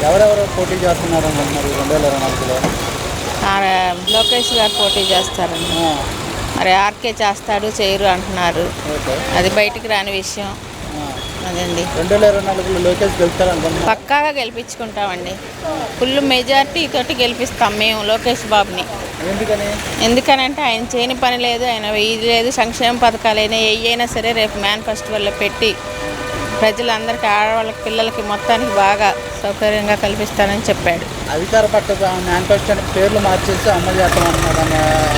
పోటీ చేస్తున్నారని అంటున్నారు రెండు వేల ఇరవై నాలుగులో లోకేష్ గారు పోటీ చేస్తారండి మరి ఆర్కే చేస్తాడు చేయరు అంటున్నారు. అది బయటికి రాని విషయం. అదండి. రెండు వేల ఇరవై నాలుగులో లోకేష్ గెలుస్తారనుకుంటున్నారు పక్కాగా గెలిపించుకుంటామండి. ఫుల్ మెజార్టీ తోటి గెలిపిస్తాం మేము లోకేష్ బాబుని. ఎందుకని? ఎందుకనంటే ఆయన చేయని పని లేదు ఆయన ఇది లేదు సంక్షేమ పథకాలైనా ఏ అయినా సరే రేపు మ్యాన్ ఫెస్టివల్లో పెట్టి ప్రజలందరికీ ఆడవాళ్ళకి పిల్లలకి మొత్తానికి బాగా సౌకర్యంగా కల్పిస్తానని చెప్పాడు. అధికార పట్ట మేనిఫెస్టోని పేర్లు మార్చేసి అమలు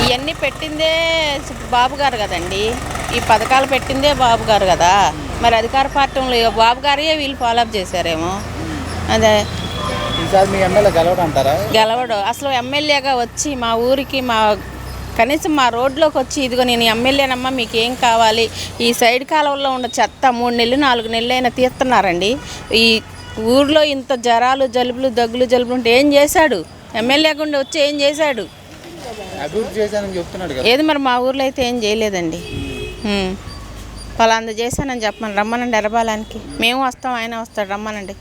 ఇవన్నీ పెట్టిందే బాబు గారు కదండి. ఈ పథకాలు పెట్టిందే బాబు గారు కదా. మరి అధికార పార్టీలో బాబు గారే వీళ్ళు ఫాలోఅప్ చేశారేమో. అదే. గెలవడు. అసలు ఎమ్మెల్యేగా వచ్చి మా ఊరికి మా కనీసం మా రోడ్లోకి వచ్చి ఇదిగో నేను ఎమ్మెల్యేనమ్మా మీకు ఏం కావాలి? ఈ సైడ్ కాలువలో ఉన్న చెత్త మూడు నెలలు నాలుగు నెలలు అయినా తీస్తున్నారండి. ఈ ఊర్లో ఇంత జ్వరాలు జలుబులు దగ్గులు జలుబులు ఉంటే ఏం చేశాడు? ఎమ్మెల్యే గుండా వచ్చి ఏం చేశాడు? ఏది మరి మా ఊర్లో అయితే ఏం చేయలేదండి. పలాంది చేశానని చెప్పమని రమ్మనండి ఎరబాలానికి మేము వస్తాం ఆయన వస్తాడు రమ్మనండి.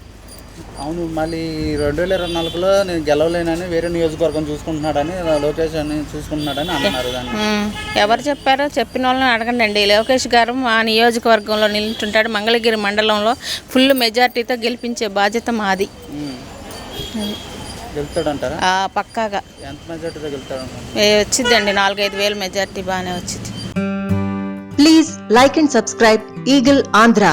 అవును మళ్ళీ రెండు వేల ఇరవై నాలుగులో నేను గెలవలేనని వేరే నియోజకవర్గం చూసుకుంటున్నాడని లోకేష్ అని చూసుకుంటున్నాడని అన్నారు దాన్ని. ఎవరు చెప్పారో చెప్పిన వాళ్ళని అడగండి అండి. లోకేష్ గారు మా నియోజకవర్గంలో నిలుచుంటాడు. మంగళగిరి మండలంలో ఫుల్ మెజార్టీతో గెలిపించే బాధ్యత మాది. ఆ, పక్కాగా. ఎంత మెజార్టీతో ఏ, వచ్చిందండి. నాలుగైదు వేలు మెజార్టీ బాగానే వచ్చింది. Please like and subscribe Eagle Andhra